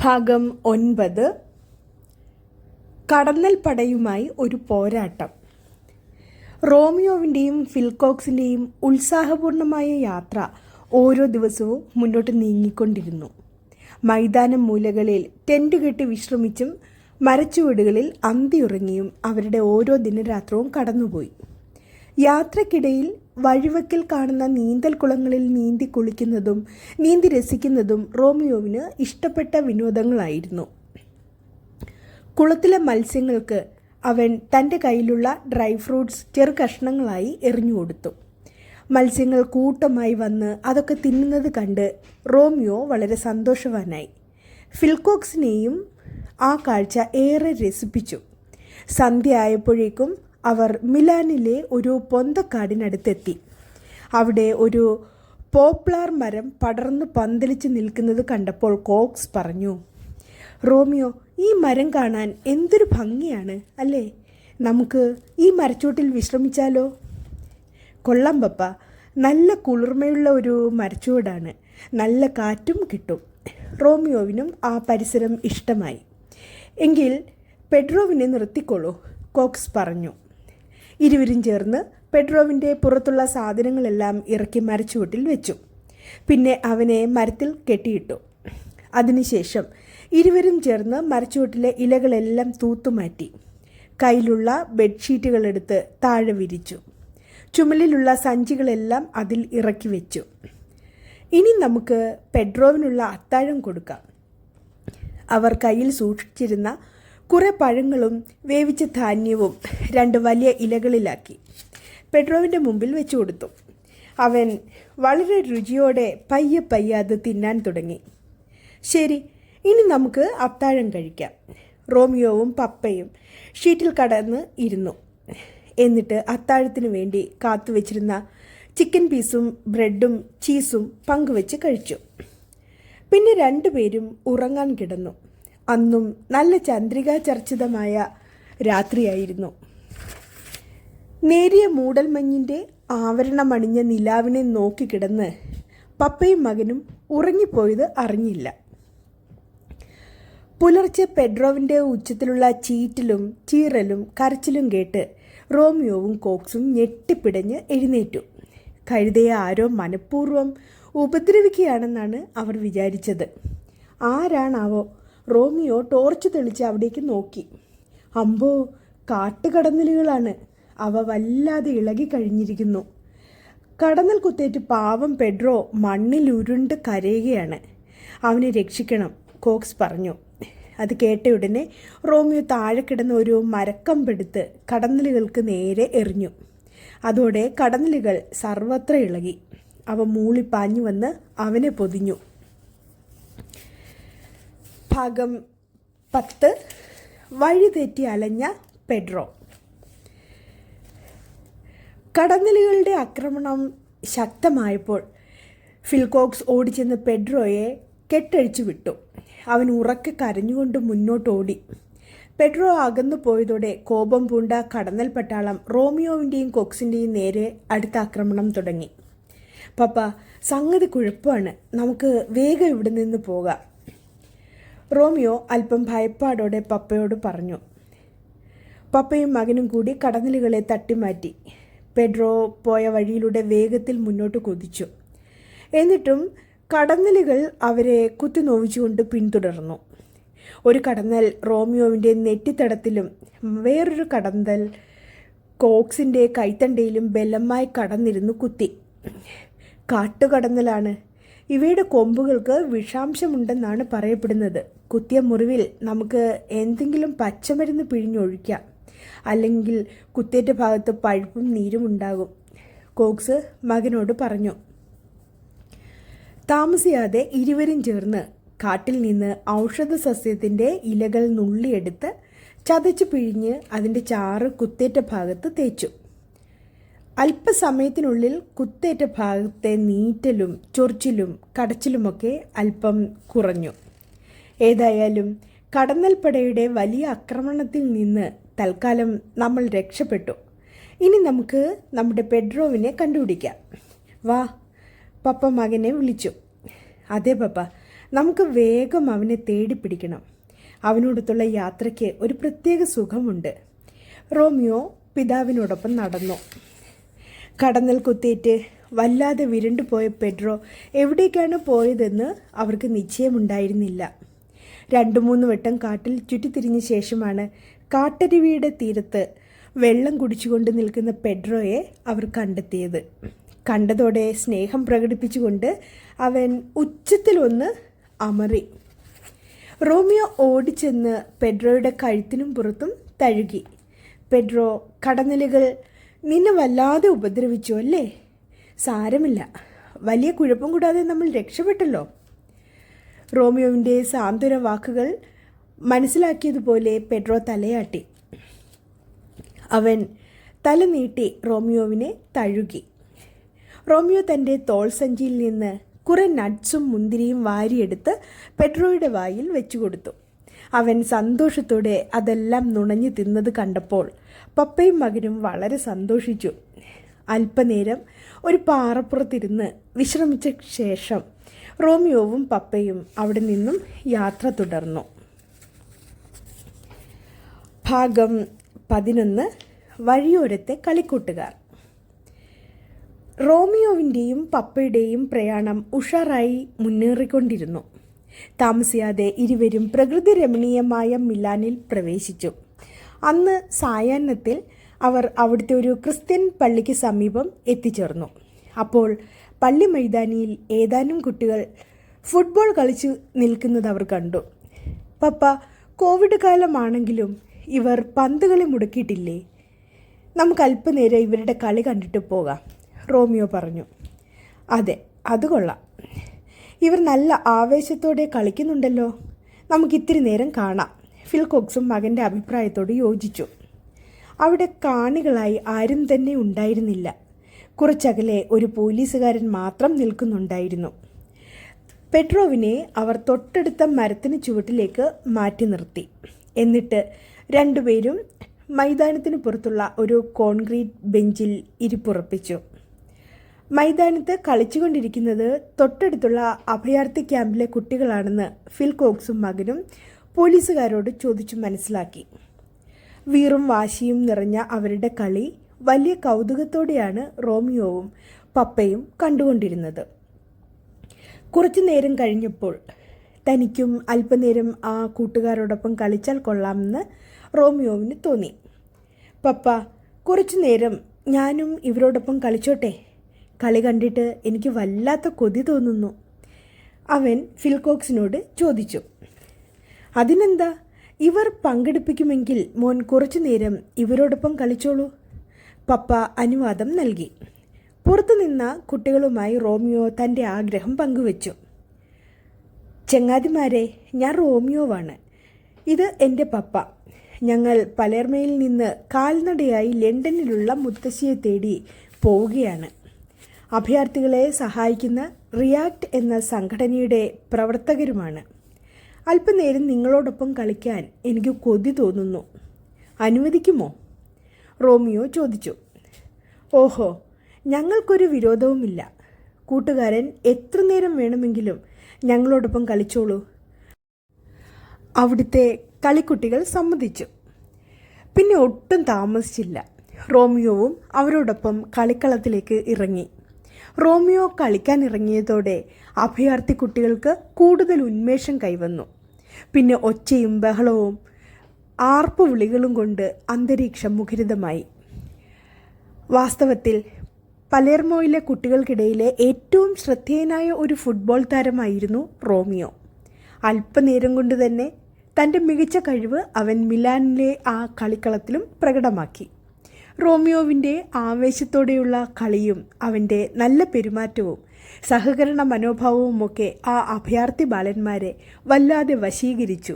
ഭാഗം ഒൻപത്. കടന്നൽ പടയുമായി ഒരു പോരാട്ടം. റോമിയോവിന്റെയും ഫിൽകോക്സിന്റെയും ഉത്സാഹപൂർണമായ യാത്ര ഓരോ ദിവസവും മുന്നോട്ട് നീങ്ങിക്കൊണ്ടിരുന്നു. മൈതാനം മൂലകളിൽ ടെന്റ് കെട്ടി വിശ്രമിച്ചും മരച്ചുവീടുകളിൽ അന്തിയുറങ്ങിയും അവരുടെ ഓരോ ദിനരാത്രവും കടന്നുപോയി. യാത്രക്കിടയിൽ വഴിവക്കിൽ കാണുന്ന നീന്തൽ കുളങ്ങളിൽ നീന്തി കുളിക്കുന്നതും നീന്തി രസിക്കുന്നതും റോമിയോവിന് ഇഷ്ടപ്പെട്ട വിനോദങ്ങളായിരുന്നു. കുളത്തിലെ മത്സ്യങ്ങൾക്ക് അവൻ തന്റെ കയ്യിലുള്ള ഡ്രൈ ഫ്രൂട്ട്സ് ചെറു കഷ്ണങ്ങളായി എറിഞ്ഞു കൊടുത്തു. മത്സ്യങ്ങൾ കൂട്ടമായി വന്ന് അതൊക്കെ തിന്നുന്നത് കണ്ട് റോമിയോ വളരെ സന്തോഷവാനായി. ഫിൽക്കോക്സിനെയും ആ കാഴ്ച ഏറെ രസിപ്പിച്ചു. സന്ധ്യ ആയപ്പോഴേക്കും അവർ മിലാനിലെ ഒരു പൊന്തക്കാടിനടുത്തെത്തി. അവിടെ ഒരു പോപ്ലാർ മരം പടർന്ന് പന്തലിച്ച് നിൽക്കുന്നത് കണ്ടപ്പോൾ കോക്സ് പറഞ്ഞു റോമിയോ ഈ മരം കാണാൻ എന്തൊരു ഭംഗിയാണ് അല്ലേ? നമുക്ക് ഈ മരച്ചോട്ടിൽ വിശ്രമിച്ചാലോ? കൊള്ളാം പപ്പ. നല്ല കുളിർമയുള്ള ഒരു മരച്ചുവടാണ്. നല്ല കാറ്റും കിട്ടും. റോമിയോവിനും ആ പരിസരം ഇഷ്ടമായി. എങ്കിൽ പെഡ്രോവിനെ നിർത്തിക്കോളൂ കോക്സ് പറഞ്ഞു. ഇരുവരും ചേർന്ന് പെഡ്രോവിന്റെ പുറത്തുള്ള സാധനങ്ങളെല്ലാം ഇറക്കി മരച്ചുവട്ടിൽ വെച്ചു. പിന്നെ അവനെ മരത്തിൽ കെട്ടിയിട്ടു. അതിനുശേഷം ഇരുവരും ചേർന്ന് മരച്ചുവട്ടിലെ ഇലകളെല്ലാം തൂത്തുമാറ്റി. കയ്യിലുള്ള ബെഡ്ഷീറ്റുകളെടുത്ത് താഴെ വിരിച്ചു. ചുമലിലുള്ള സഞ്ചികളെല്ലാം അതിൽ ഇറക്കി വെച്ചു. ഇനി നമുക്ക് പെഡ്രോവിനുള്ള അത്താഴം കൊടുക്കാം. അവർ കയ്യിൽ സൂക്ഷിച്ചിരുന്ന കുറേ പഴങ്ങളും വേവിച്ച ധാന്യവും രണ്ട് വലിയ ഇലകളിലാക്കി പെട്രോവിന്റെ മുമ്പിൽ വെച്ചു കൊടുത്തു. അവൻ വളരെ രുചിയോടെ പയ്യെ പയ്യെ അത് തിന്നാൻ തുടങ്ങി. ശരി ഇനി നമുക്ക് അത്താഴം കഴിക്കാം. റോമിയോവും പപ്പയും ഷീറ്റിൽ കടന്ന് ഇരുന്നു. എന്നിട്ട് അത്താഴത്തിന് വേണ്ടി കാത്തു വെച്ചിരുന്ന ചിക്കൻ പീസും ബ്രെഡും ചീസും പങ്കുവെച്ച് കഴിച്ചു. പിന്നെ രണ്ടുപേരും ഉറങ്ങാൻ കിടന്നു. അന്നും നല്ല ചന്ദ്രികാ ചർച്ചിതമായ രാത്രിയായിരുന്നു. നേരിയ മൂടൽമഞ്ഞിന്റെ ആവരണമണിഞ്ഞ നിലാവിനെ നോക്കിക്കിടന്ന് പപ്പയും മകനും ഉറങ്ങിപ്പോയത് അറിഞ്ഞില്ല. പുലർച്ചെ പെഡ്രോവിന്റെ ഉച്ചത്തിലുള്ള ചീറ്റിലും ചീറലും കരച്ചിലും കേട്ട് റോമിയോവും കോക്സും ഞെട്ടിപ്പിടഞ്ഞ് എഴുന്നേറ്റു. കഴുതയെ ആരോ മനഃപൂർവം ഉപദ്രവിക്കുകയാണെന്നാണ് അവർ വിചാരിച്ചത്. ആരാണാവോ റോമിയോ ടോർച്ച് തെളിച്ച് അവിടേക്ക് നോക്കി. അമ്പോ കാട്ടുകടന്നലുകളാണ്. അവ വല്ലാതെ ഇളകി കഴിഞ്ഞിരിക്കുന്നു. കടന്നൽ കുത്തേറ്റ് പാവം പെഡ്രോ മണ്ണിൽ ഉരുണ്ട് കരയുകയാണ്. അവനെ രക്ഷിക്കണം കോക്സ് പറഞ്ഞു. അത് കേട്ട ഉടനെ റോമിയോ താഴെ കിടന്ന ഒരു മരക്കമ്പെടുത്ത് കടന്നലുകൾക്ക് നേരെ എറിഞ്ഞു. അതോടെ കടന്നലുകൾ സർവത്ര ഇളകി. അവ മൂളിപ്പാഞ്ഞു വന്ന് അവനെ പൊതിഞ്ഞു. ഭാഗം പത്ത്. വഴിതെറ്റി അലഞ്ഞ പെഡ്രോ. കടന്നലുകളുടെ ആക്രമണം ശക്തമായപ്പോൾ ഫിൽകോക്സ് ഓടിച്ചെന്ന് പെഡ്രോയെ കെട്ടഴിച്ചു വിട്ടു. അവൻ ഉറക്കെ കരഞ്ഞുകൊണ്ട് മുന്നോട്ട് ഓടി പെഡ്രോ അകന്നു പോയതോടെ കോപം പൂണ്ട കടന്നൽ പട്ടാളം റോമിയോവിന്റെയും കോക്സിന്റെയും നേരെ അടുത്ത ആക്രമണം തുടങ്ങി. പപ്പ സംഗതി കുഴപ്പമാണ്. നമുക്ക് വേഗം ഇവിടെ നിന്ന് പോകാം. റോമിയോ അല്പം ഭയപ്പാടോടെ പപ്പയോട് പറഞ്ഞു. പപ്പയും മകനും കൂടി കടന്നലുകളെ തട്ടിമാറ്റി. പെഡ്രോ പോയ വഴിയിലൂടെ വേഗത്തിൽ മുന്നോട്ട് കുതിച്ചു. എന്നിട്ടും കടന്നലുകൾ അവരെ കുത്തിനോവിച്ചുകൊണ്ട് പിന്തുടർന്നു. ഒരു കടന്നൽ റോമിയോവിന്റെ നെറ്റിത്തടത്തിലും വേറൊരു കടന്നൽ കോക്സിന്റെ കൈത്തണ്ടയിലും ബലമായി കടന്നിരുന്നു കുത്തി. കാട്ടുകടന്നലാണ് ഇവയുടെ കൊമ്പുകൾക്ക് വിഷാംശമുണ്ടെന്നാണ് പറയപ്പെടുന്നത്. കുത്തിയ മുറിവിൽ നമുക്ക് എന്തെങ്കിലും പച്ചമരുന്ന് പിഴിഞ്ഞൊഴിക്കാം. അല്ലെങ്കിൽ കുത്തേറ്റ ഭാഗത്ത് പഴുപ്പും നീരും ഉണ്ടാകും. കോക്സ് മകനോട് പറഞ്ഞു. താമസിയാതെ ഇരുവരും ചേർന്ന് കാട്ടിൽ നിന്ന് ഔഷധ സസ്യത്തിന്റെ ഇലകൾ നുള്ളിയെടുത്ത് ചതച്ച് പിഴിഞ്ഞ് അതിന്റെ ചാറ് കുത്തേറ്റ ഭാഗത്ത് തേച്ചു. അല്പസമയത്തിനുള്ളിൽ കുത്തേറ്റ ഭാഗത്തെ നീറ്റലും ചൊറിച്ചിലും കടച്ചിലുമൊക്കെ അല്പം കുറഞ്ഞു. ഏതായാലും കടന്നൽപ്പടയുടെ വലിയ ആക്രമണത്തിൽ നിന്ന് തൽക്കാലം നമ്മൾ രക്ഷപ്പെട്ടു. ഇനി നമുക്ക് നമ്മുടെ പെഡ്രോവിനെ കണ്ടുപിടിക്കാം. വാ പപ്പ മകനെ വിളിച്ചു. അതെ പപ്പ. നമുക്ക് വേഗം അവനെ തേടി പിടിക്കണം. അവനോടൊത്തുള്ള യാത്രയ്ക്ക് ഒരു പ്രത്യേക സുഖമുണ്ട്. റോമിയോ പിതാവിനോടൊപ്പം നടന്നു. കടന്നൽ കുത്തിയിട്ട് വല്ലാതെ വിരുണ്ടുപോയ പെഡ്രോ എവിടേക്കാണ് പോയതെന്ന് അവർക്ക് നിശ്ചയമുണ്ടായിരുന്നില്ല. രണ്ടു മൂന്ന് വട്ടം കാട്ടിൽ ചുറ്റിത്തിരിഞ്ഞ ശേഷമാണ് കാട്ടരുവിയുടെ തീരത്ത് വെള്ളം കുടിച്ചുകൊണ്ട് നിൽക്കുന്ന പെഡ്രോയെ അവർ കണ്ടെത്തിയത്. കണ്ടതോടെ സ്നേഹം പ്രകടിപ്പിച്ചുകൊണ്ട് അവൻ ഉച്ചത്തിലൊന്ന് അമറി. റോമിയോ ഓടിച്ചെന്ന് പെഡ്രോയുടെ കഴുത്തിനും പുറത്തും തഴുകി. പെഡ്രോ കടന്നലുകൾ നിന്നെ വല്ലാതെ ഉപദ്രവിച്ചു അല്ലേ? സാരമില്ല. വലിയ കുഴപ്പം കൂടാതെ നമ്മൾ രക്ഷപ്പെട്ടല്ലോ. റോമിയോവിന്റെ സാന്ത്വന വാക്കുകൾ മനസ്സിലാക്കിയതുപോലെ പെഡ്രോ തലയാട്ടി. അവൻ തല നീട്ടി റോമിയോവിനെ തഴുകി. റോമിയോ തന്റെ തോൾ സഞ്ചിയിൽ നിന്ന് കുറെ നട്ട്സും മുന്തിരിയും വാരിയെടുത്ത് പെട്രോയുടെ വായിൽ വെച്ചു കൊടുത്തു അവൻ സന്തോഷത്തോടെ അതെല്ലാം നുണഞ്ഞു തിന്നത് കണ്ടപ്പോൾ പപ്പയും മകനും വളരെ സന്തോഷിച്ചു. അല്പനേരം ഒരു പാറപ്പുറത്തിരുന്ന് വിശ്രമിച്ച ശേഷം റോമിയോവും പപ്പയും അവിടെ നിന്നും യാത്ര തുടർന്നു. ഭാഗം പതിനൊന്ന്. വഴിയോരത്തെ കളിക്കൂട്ടുകാർ. റോമിയോവിന്റെയും പപ്പയുടെയും പ്രയാണം ഉഷാറായി മുന്നേറിക്കൊണ്ടിരുന്നു. താമസിയാതെ ഇരുവരും പ്രകൃതി രമണീയമായ മിലാനിൽ പ്രവേശിച്ചു. അന്ന് സായാഹ്നത്തിൽ അവർ അവിടുത്തെ ഒരു ക്രിസ്ത്യൻ പള്ളിക്ക് സമീപം എത്തിച്ചേർന്നു. അപ്പോൾ പള്ളി മൈതാനിയിൽ ഏതാനും കുട്ടികൾ ഫുട്ബോൾ കളിച്ച് നിൽക്കുന്നത് അവർ കണ്ടു. പപ്പ കോവിഡ് കാലമാണെങ്കിലും ഇവർ പന്ത് കളി മുടക്കിയിട്ടില്ലേ? നമുക്ക് അല്പനേരം ഇവരുടെ കളി കണ്ടിട്ട് പോകാം റോമിയോ പറഞ്ഞു. അതെ അത് കൊള്ളാം. ഇവർ നല്ല ആവേശത്തോടെ കളിക്കുന്നുണ്ടല്ലോ. നമുക്ക് ഇത്തിരി നേരം കാണാം. ഫിൽകോക്സും മകന്റെ അഭിപ്രായത്തോട് യോജിച്ചു. അവിടെ കാണികളായി ആരും തന്നെ ഉണ്ടായിരുന്നില്ല. കുറച്ചകലെ ഒരു പോലീസുകാരൻ മാത്രം നിൽക്കുന്നുണ്ടായിരുന്നു. പെട്രോവിനെ അവർ തൊട്ടടുത്ത മരത്തിന് ചുവട്ടിലേക്ക് മാറ്റി നിർത്തി. എന്നിട്ട് രണ്ടുപേരും മൈതാനത്തിന് പുറത്തുള്ള ഒരു കോൺക്രീറ്റ് ബെഞ്ചിൽ ഇരിപ്പുറപ്പിച്ചു. മൈതാനത്ത് കളിച്ചുകൊണ്ടിരിക്കുന്നത് തൊട്ടടുത്തുള്ള അഭയാർത്ഥി ക്യാമ്പിലെ കുട്ടികളാണെന്ന് ഫിൽ കോക്സും മകനും പോലീസുകാരോട് ചോദിച്ചു മനസ്സിലാക്കി. വീറും വാശിയും നിറഞ്ഞ അവരുടെ കളി വലിയ കൗതുകത്തോടെയാണ് റോമിയോവും പപ്പയും കണ്ടുകൊണ്ടിരുന്നത്. കുറച്ചു നേരം കഴിഞ്ഞപ്പോൾ തനിക്കും അല്പനേരം ആ കൂട്ടുകാരോടൊപ്പം കളിച്ചാൽ കൊള്ളാമെന്ന് റോമിയോവിന് തോന്നി. പപ്പ കുറച്ചു നേരം ഞാനും ഇവരോടൊപ്പം കളിച്ചോട്ടെ? കളി കണ്ടിട്ട് എനിക്ക് വല്ലാത്ത കൊതി തോന്നുന്നു. അവൻ ഫിൽകോക്സിനോട് ചോദിച്ചു. അതിനെന്താ? ഇവർ പങ്കെടുപ്പിക്കുമെങ്കിൽ മോൻ കുറച്ചു നേരം ഇവരോടൊപ്പം കളിച്ചോളൂ. പപ്പ അനുവാദം നൽകി. പുറത്തുനിന്ന കുട്ടികളുമായി റോമിയോ തന്റെ ആഗ്രഹം പങ്കുവച്ചു. ചങ്ങാതിമാരെ ഞാൻ റോമിയോവാണ്. ഇത് എന്റെ പപ്പ. ഞങ്ങൾ പലേർമയിൽ നിന്ന് കാൽനടയായി ലണ്ടനിലുള്ള മുത്തശ്ശിയെ തേടി പോവുകയാണ്. അഭയാർത്ഥികളെ സഹായിക്കുന്ന റിയാക്ട് എന്ന സംഘടനയുടെ പ്രവർത്തകരുമാണ്. അല്പനേരം നിങ്ങളോടൊപ്പം കളിക്കാൻ എനിക്ക് കൊതി തോന്നുന്നു. അനുവദിക്കുമോ? റോമിയോ ചോദിച്ചു. ഓഹോ ഞങ്ങൾക്കൊരു വിരോധവുമില്ല. കൂട്ടുകാരൻ എത്ര നേരം വേണമെങ്കിലും ഞങ്ങളോടൊപ്പം കളിച്ചോളൂ. അവിടുത്തെ കളിക്കുട്ടികൾ സമ്മതിച്ചു. പിന്നെ ഒട്ടും താമസിച്ചില്ല. റോമിയോവും അവരോടൊപ്പം കളിക്കളത്തിലേക്ക് ഇറങ്ങി. റോമിയോ കളിക്കാനിറങ്ങിയതോടെ അഭയാർത്ഥി കുട്ടികൾക്ക് കൂടുതൽ ഉന്മേഷം കൈവന്നു. പിന്നെ ഒച്ചയും ബഹളവും ആർപ്പ് വിളികളും കൊണ്ട് അന്തരീക്ഷം മുഖരിതമായി. വാസ്തവത്തിൽ പലേർമോയിലെ കുട്ടികൾക്കിടയിലെ ഏറ്റവും ശ്രദ്ധേയനായ ഒരു ഫുട്ബോൾ താരമായിരുന്നു റോമിയോ. അല്പനേരം കൊണ്ട് തന്നെ തന്റെ മികച്ച കഴിവ് അവൻ മിലാനിലെ ആ കളിക്കളത്തിലും പ്രകടമാക്കി. റോമിയോവിന്റെ ആവേശത്തോടെയുള്ള കളിയും അവന്റെ നല്ല പെരുമാറ്റവും സഹകരണ മനോഭാവവുമൊക്കെ ആ അഭയാർത്ഥി ബാലന്മാരെ വല്ലാതെ വശീകരിച്ചു.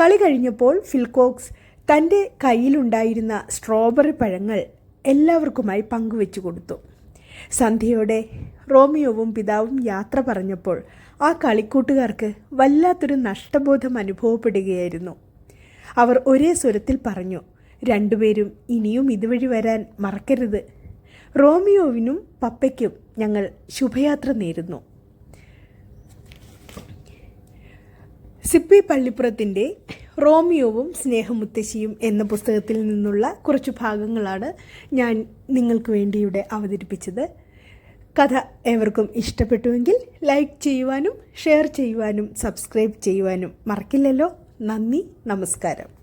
കളി കഴിഞ്ഞപ്പോൾ ഫിൽകോക്സ് തന്റെ കയ്യിലുണ്ടായിരുന്ന സ്ട്രോബറി പഴങ്ങൾ എല്ലാവർക്കുമായി പങ്കുവെച്ചു കൊടുത്തു. സന്ധ്യയോടെ റോമിയോവും പിതാവും യാത്ര പറഞ്ഞപ്പോൾ ആ കളിക്കൂട്ടുകാർക്ക് വല്ലാത്തൊരു നഷ്ടബോധം അനുഭവപ്പെടുകയായിരുന്നു. അവർ ഒരേ സ്വരത്തിൽ പറഞ്ഞു രണ്ടുപേരും ഇനിയും ഇതുവഴി വരാൻ മറക്കരുത്. റോമിയോവിനും പപ്പയ്ക്കും ഞങ്ങൾ ശുഭയാത്ര നേരുന്നു. സിപ്പി പള്ളിപ്പുറത്തിന്റെ റോമിയോവും സ്നേഹമുത്തശ്ശിയും എന്ന പുസ്തകത്തിൽ നിന്നുള്ള കുറച്ച് ഭാഗങ്ങളാണ് ഞാൻ നിങ്ങൾക്ക് വേണ്ടി ഇവിടെ അവതരിപ്പിച്ചത്. കഥ ഏവർക്കും ഇഷ്ടപ്പെട്ടുവെങ്കിൽ ലൈക്ക് ചെയ്യുവാനും ഷെയർ ചെയ്യുവാനും സബ്സ്ക്രൈബ് ചെയ്യുവാനും മറക്കില്ലല്ലോ. നന്ദി നമസ്കാരം.